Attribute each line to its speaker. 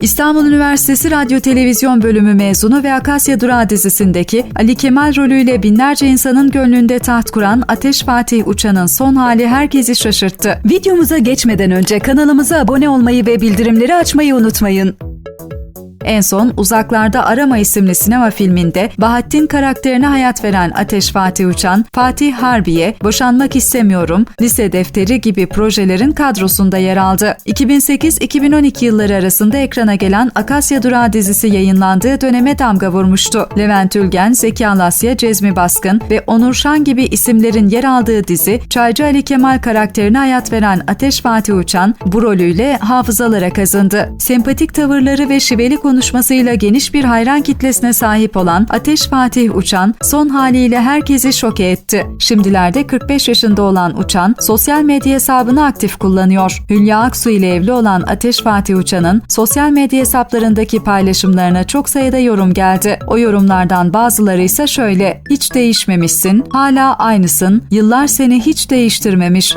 Speaker 1: İstanbul Üniversitesi Radyo Televizyon Bölümü mezunu ve Akasya Durağı dizisindeki Ali Kemal rolüyle binlerce insanın gönlünde taht kuran Ateş Fatih Uçan'ın son hali herkesi şaşırttı. Videomuza geçmeden önce kanalımıza abone olmayı ve bildirimleri açmayı unutmayın. En son Uzaklarda Arama isimli sinema filminde Bahattin karakterine hayat veren Ateş Fatih Uçan, Fatih Harbiye, Boşanmak İstemiyorum, Lise Defteri gibi projelerin kadrosunda yer aldı. 2008-2012 yılları arasında ekrana gelen Akasya Durağı dizisi yayınlandığı döneme damga vurmuştu. Levent Ülgen, Zeki Alasya, Cezmi Baskın ve Onur Şan gibi isimlerin yer aldığı dizi, Çaycı Ali Kemal karakterine hayat veren Ateş Fatih Uçan bu rolüyle hafızalara kazındı. Sempatik tavırları ve şiveli konuşmasıyla geniş bir hayran kitlesine sahip olan Ateş Fatih Uçan son haliyle herkesi şoke etti. Şimdilerde 45 yaşında olan Uçan sosyal medya hesabını aktif kullanıyor. Hülya Aksu ile evli olan Ateş Fatih Uçan'ın sosyal medya hesaplarındaki paylaşımlarına çok sayıda yorum geldi. O yorumlardan bazıları ise şöyle: Hiç değişmemişsin, hala aynısın, yıllar seni hiç değiştirmemiş.